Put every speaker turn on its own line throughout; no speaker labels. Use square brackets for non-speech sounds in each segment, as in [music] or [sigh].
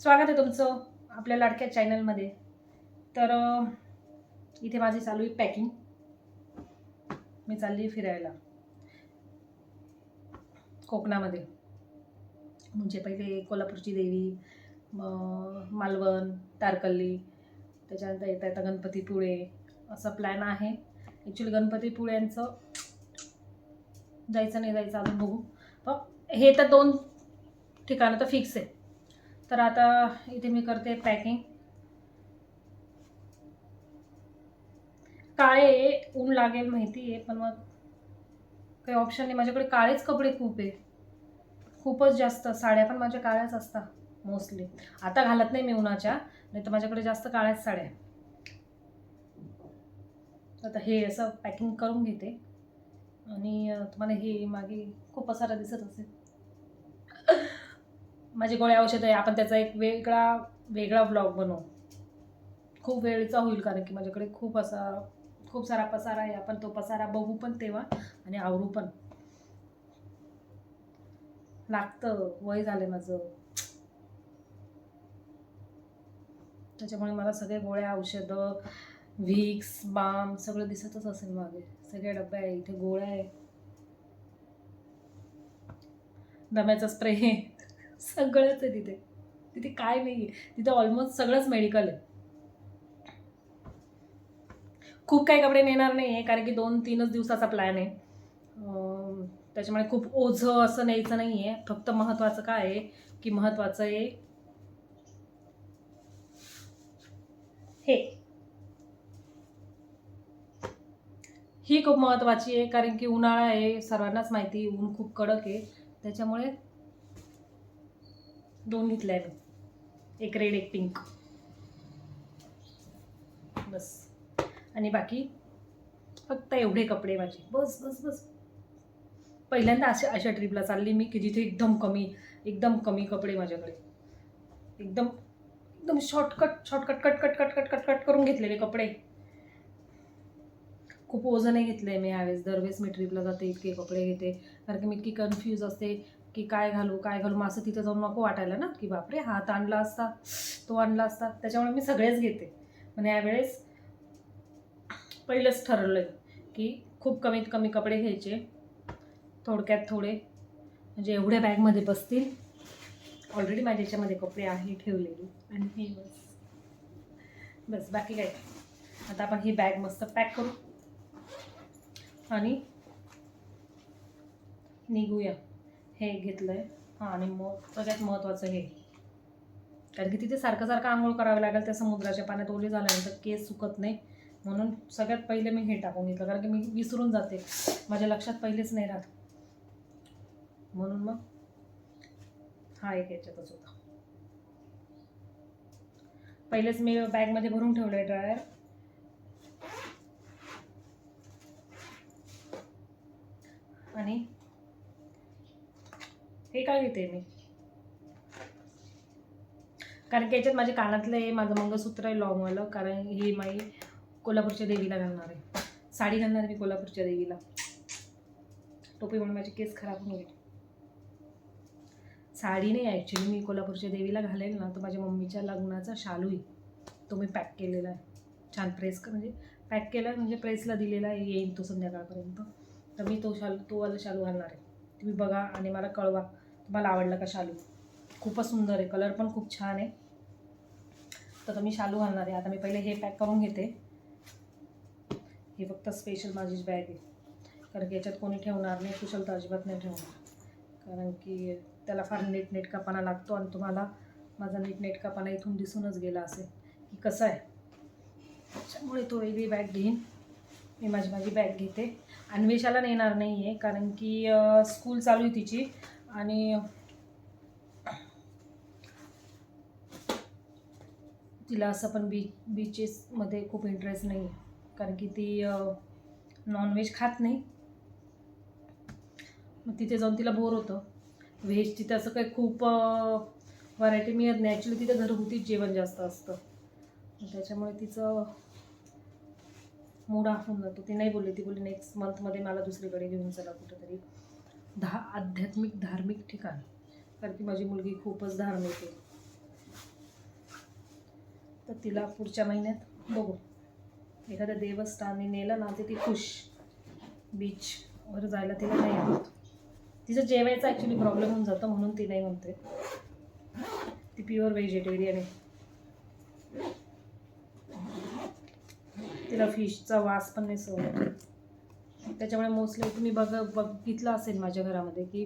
स्वागत आहे तुमचं आपल्या लाडक्या चॅनलमध्ये तर इथे माझी चालू आहे पॅकिंग मी चालली फिरायला. कोकणामध्ये. म्हणजे पहिले कोल्हापूरची देवी मालवण तारकल्ली त्याच्यानंतर येता येता गणपतीपुळे असा प्लॅन आहे. ॲक्च्युली गणपतीपुळ्यांचं जायचं नाही जायचं अजून बघू. पण हे तर दोन ठिकाणं तर फिक्स आहे. तर आता इथे मी करते पॅकिंग काळे ऊन लागेल माहिती आहे पण मग काही ऑप्शन नाही. माझ्याकडे काळेच कपडे खूप आहे खूपच जास्त साड्या पण माझ्या काळ्याच असतात. मोस्टली. आता घालत नाही मी उन्हाच्या नाही तर माझ्याकडे जास्त काळ्याच साड्या आता हे असं पॅकिंग करून घेते. आणि तुम्हाला हे मागे खूप पसारा दिसत असेल. माझे गोळ्या औषध आहे. आपण त्याचा एक वेगळा वेगळा ब्लॉग बनवू. खूप वेळेचा होईल कारण की माझ्याकडे खूप असा खूप सारा पसारा आहे. आपण तो पसारा बघू पण तेव्हा आणि आवरू पण. लागतं वय झालं माझं. त्याच्यामुळे मला सगळे गोळ्या औषधं व्हिक्स बाम सगळं दिसतच असेल मागे. सगळे डब्या आहे इथे गोळ्या आहे. दम्याचा स्प्रे सगळंच आहे तिथे. तिथे काय नाही आहे तिथे ऑलमोस्ट सगळंच मेडिकल आहे. खूप काही कपडे नेणार नाही आहे कारण की दोन तीनच दिवसाचा प्लॅन आहे. त्याच्यामुळे खूप ओझं असं न्यायचं नाही आहे फक्त महत्त्वाचं काय आहे की महत्त्वाचं आहे हे. ही खूप महत्त्वाची आहे कारण की उन्हाळा आहे सर्वांनाच माहिती ऊन खूप कडक आहे. त्याच्यामुळे दोन घेतले आहे मी. एक रेड एक पिंक बस. आणि बाकी? फक्त एवढे कपडे माझे. बस बस बस. पहिल्यांदा अशा अशा ट्रिपला चालली मी की जिथे एकदम कमी एकदम कमी कपडे माझ्याकडे. एकदम एकदम shortcut shortcut cut cut cut cut cut cut करून घेतलेले कपडे. खूप ओझं नाही घेतलं आहे मी यावेळेस. दरवेळेस मी ट्रीपला जाते इतके कपडे घेते. कारण की मी इतकी कन्फ्यूज असते की काय घालू काय घालू. मग असं तिथं जाऊन नको वाटायला ना की बापरे हात आणला असता तो आणला असता. त्याच्यामुळे मी सगळेच घेते. पण यावेळेस पहिलंच ठरवलं की खूप कमीत कमी कपडे घ्यायचे. थोडक्यात थोडे. म्हणजे एवढ्या बॅगमध्ये बसतील. ऑलरेडी माझ्या याच्यामध्ये कपडे आहे ठेवलेले. आणि हे बस. बस बाकी काय? आता आपण ही बॅग मस्त पॅक करू. आणि निघूया. हे घेतलं आहे हां आणि मग सगळ्यात महत्त्वाचं हे. कारण की तिथे सारखं सारखं आंघोळ करावं लागेल त्या समुद्राच्या पाण्यात ओले झाल्यानंतर केस सुकत नाही. म्हणून सगळ्यात पहिले मी हे टाकून घेतलं. कारण की मी विसरून जाते. माझ्या लक्षात पहिलेच नाही राहत. म्हणून मग हा एक याच्यातच होता. पहिलेच मी बॅगमध्ये भरून ठेवलं आहे ड्रायर. आणि हे काय घेते मी? कारण की याच्यात माझे हे माझं मंगळसूत्र आहे लॉंगवालं कारण ही माई कोल्हापूरच्या देवीला घालणार आहे. साडी घालणार आहे मी कोल्हापूरच्या देवीला. टोपीमुळे माझे केस खराब होऊन गेले. साडी नाही ॲक्च्युली मी कोल्हापूरच्या देवीला घालेल ना तर माझ्या मम्मीच्या लग्नाचा शालू आहे तो मी पॅक केलेला आहे. छान प्रेस म्हणजे पॅक केला म्हणजे प्रेसला दिलेला आहे येईल तो संध्याकाळपर्यंत. तर मी तो शालू तो वाला शालू घालणार आहे. तुम्ही बघा आणि मला कळवा तुम्हाला आवडला का शालू? खूपच सुंदर आहे कलर पण खूप छान आहे. तर मी शालू घालणार आहे. आता मी पहिले हे पॅक करून घेते. हे फक्त स्पेशल माझीच बॅग आहे. कारण की याच्यात कोणी ठेवणार नाही कुशलता अजिबात नाही ठेवणार. कारण की त्याला फार नीटनेटकापणा लागतो आणि तुम्हाला माझा नीटनेटकापणा इथून दिसूनच गेला असेल की कसं आहे. त्याच्यामुळे तो वेगळी बॅग घेईन. मी माझी माझी बॅग घेते. अन्वेषाला नेणार नाही आहे कारण की स्कूल चालू आहे तिची आणि तिला असं पण बी बीचेसमध्ये खूप इंटरेस्ट नाही आहे कारण की ती नॉनव्हेज खात नाही. मग तिथे जाऊन तिला बोर होतं. व्हेज तिथे असं काही खूप व्हरायटी मिळत नाही. ॲक्च्युली तिथे घरगुतीच जेवण जास्त असतं. त्याच्यामुळे तिचं मूड ऑफ होऊन जातो. ती नाही बोलली. ती बोलली नेक्स्ट मंथमध्ये मला दुसरीकडे घेऊन चला कुठंतरी. धा आध्यात्मिक धार्मिक ठिकाण. कारण की माझी मुलगी खूपच धार्मिक आहे. तर तिला पुढच्या महिन्यात बघू. एखाद्या देवस्थानी नेलं ना ते ती खुश बीचवर जायला तिला नाही आवडत. तिचं जेवायचा ॲक्च्युली प्रॉब्लेम होऊन जातो म्हणून ती नाही म्हणते. ती प्युअर व्हेजिटेरियन आहे. तिला फिशचा वास पण नाही सवय त्याच्यामुळे मोस्टली तुम्ही बघ बघितलं असेल माझ्या घरामध्ये की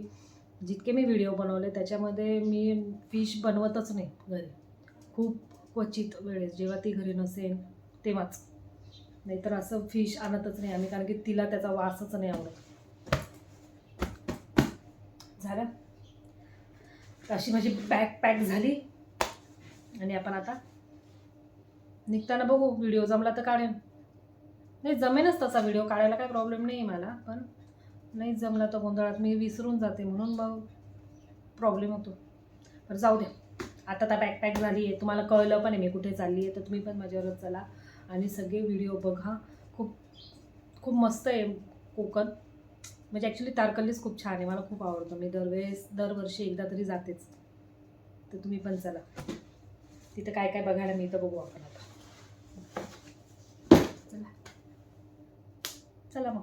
जितके मी व्हिडिओ बनवले त्याच्यामध्ये मी फिश बनवतच नाही घरी. खूप क्वचित वेळेस जेव्हा ती घरी नसेल तेव्हाच. नाहीतर असं फिश आणतच नाही आम्ही कारण की तिला त्याचा वासच नाही आवडत. झालं. तर अशी माझी बॅग पॅक झाली. आणि आपण आता निघताना बघू व्हिडिओ जमला तर काढेन. नाही जमेनच तसा व्हिडिओ काढायला काही प्रॉब्लेम नाही आहे मला पण नाही जमला तर गोंधळात मी विसरून जाते म्हणून मग प्रॉब्लेम होतो. बरं जाऊ द्या आता तर बॅग पॅक झाली आहे. तुम्हाला कळलं पण आहे मी कुठे चालली आहे तर तुम्ही पण माझ्यावरच चला. आणि सगळे व्हिडिओ बघा. खूप खूप मस्त आहे कोकण. म्हणजे ॲक्च्युली तारकल्लीच खूप छान आहे. मला खूप आवडतं. मी दरवेळेस दरवर्षी एकदा तरी जातेच. तर तुम्ही पण चला. तिथं काय काय बघायला मिळतं बघू आपण आता. चला. चला मग.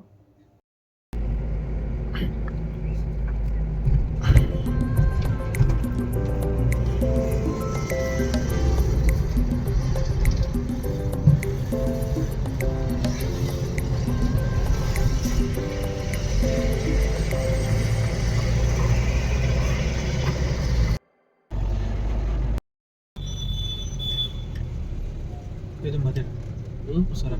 सर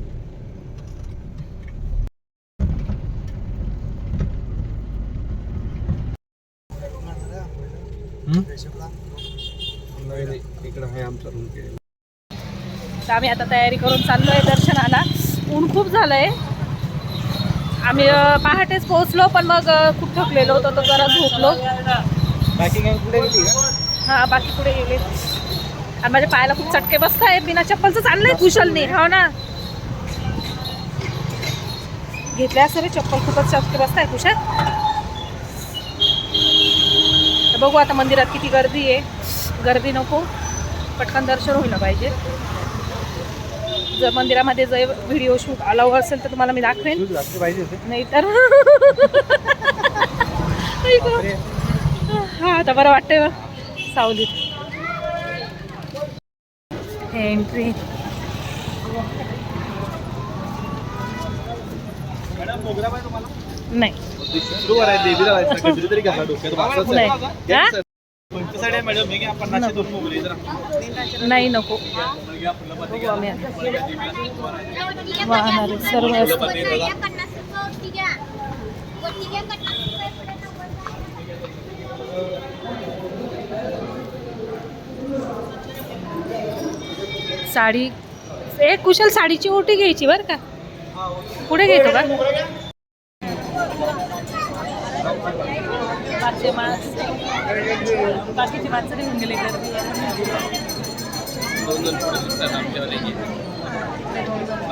इकडं आहे आमचा रूम
तर आम्ही आता तयारी करून चाललो आहे दर्शनाला. ऊन खूप झालं आहे आम्ही पहाटेच पोहोचलो पण मग खूप थकलेलो होतो तर जरा झोपलो.
बाकी गेली
हां बाकी पुढे गेले? आणि माझ्या पायाला खूप चटके बसत आहे बिना चप्पलचं चाललंय कुशलने. हो ना. घेतल्या असं रे चप्पल खूपच चटके बसत आहे कुशल. तर बघू आता मंदिरात किती गर्दी आहे. गर्दी नको. पटकन दर्शन होईल पाहिजे. जर मंदिरामध्ये जर व्हिडिओ शूट अलाव असेल तर तुम्हाला मी दाखवेन. नाही तर [laughs] हा आता बरं वाटतंय सावलीत. एंट्री
मॅडम प्रोग्राम आहे तुम्हाला
नाही. नाही.
आहे घ्या.
हा?
सर. कोणती साडी आहे मॅडम मी घ्या पन्नासशे दोन मोगले जरा
नाही नको
घ्या फुलं पत्ते
बघू
घ्या.
आम्ही आता
देवीला
वाहणारे सर्व असतात. साडी एक कुशल साडीची ओटी घ्यायची बरं का? पुढे घेतो का बाकीचे माणस बाकीची माणसं निघून गेले गर्दी.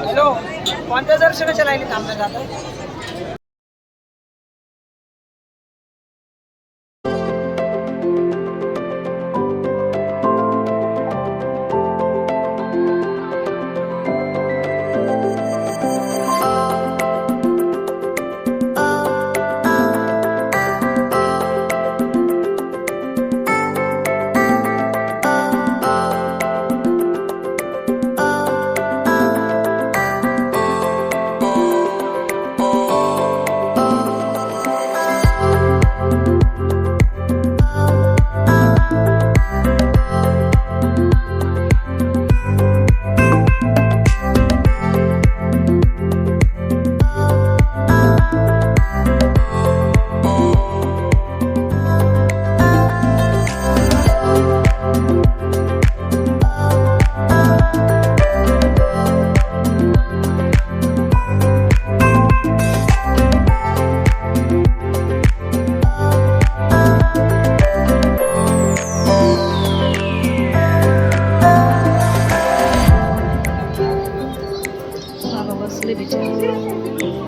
हॅलो कोणत्या दर्शनाच्या लाईनीत थांबलं जातं 这里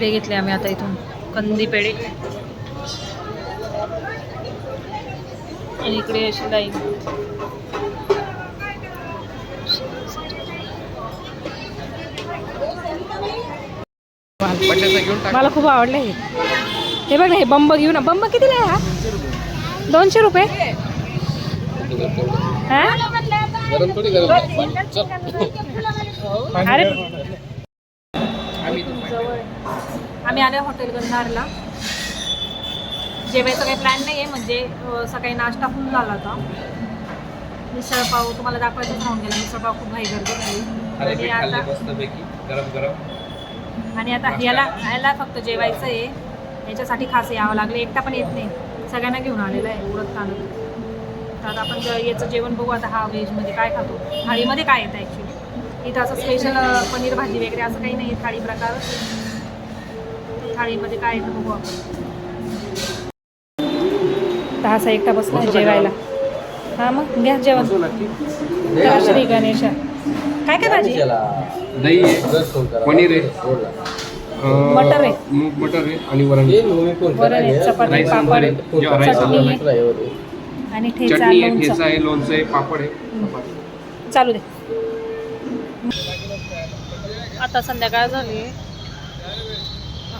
पेढे घेतले आम्ही आता इथून. कंदी पेढे. आणि इकडे अशी लाईन. मला खूप आवडलं हे. हे बघ ना हे बंब घेऊ ना. बंब कितीला आहे हा? दोनशे रुपये? अरे आम्ही आलो हॉटेल गंधारला जेवायचं काही प्लॅन नाही आहे म्हणजे सकाळी नाश्ता फुल झाला होता. मिसळपाव तुम्हाला दाखवायचंच राहून गेला मिसळपाव खूप घाई गर्दी झाली. आणि आता आणि आता ह्याला ह्याला फक्त जेवायचं आहे याच्यासाठी खास यावं लागलं. एकटा पण येत नाही. सगळ्यांना घेऊन आलेलं आहे उडत तांदूळ तर आता आपण याचं जेवण बघू आता हा व्हेजमध्ये काय खातो. थाळीमध्ये काय येतं ॲक्च्युली इथं असं स्पेशल पनीर भाजी वगैरे असं काही नाही थाळी प्रकार. थाळीमध्ये काय येतं बघू आपण. तर असा एकटा बसला जेवायला. हां मग घ्या जेवण. श्री गणेश काय काय भाजी?
दही आहे. पनीर आहे.
मटर आहे.
मूग मटर आहे आणि वरण
वरण आहे चपाती पापड
आहे
चटणी आणि ठेचा
आहे
लोणचं.
आहे पापड आहे.
चालू दे. आता संध्याकाळ झाली.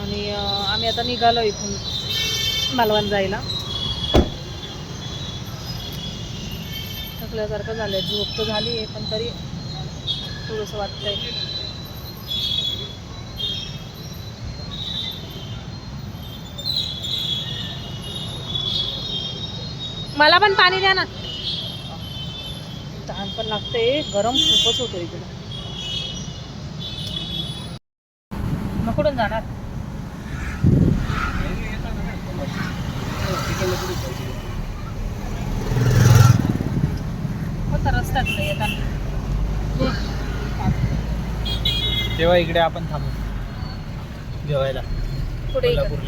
आणि आम्ही आता निघालो इथून मालवण जायला. थकल्यासारखं झालं झोप तर झाली आहे पण तरी थोडंसं वाटतंय. मला पण पाणी द्या ना. तहान पण लागते गरम खूपच होतं इकडे. रस्त्यात येताना
तेव्हा इकडे आपण थांबू. जेवायला?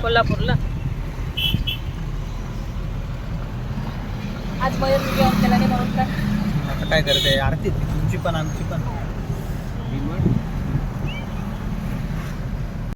कोल्हापूरला. आज नाही म्हणून काय?
आता काय करते? आरती तुमची पण आमची पण.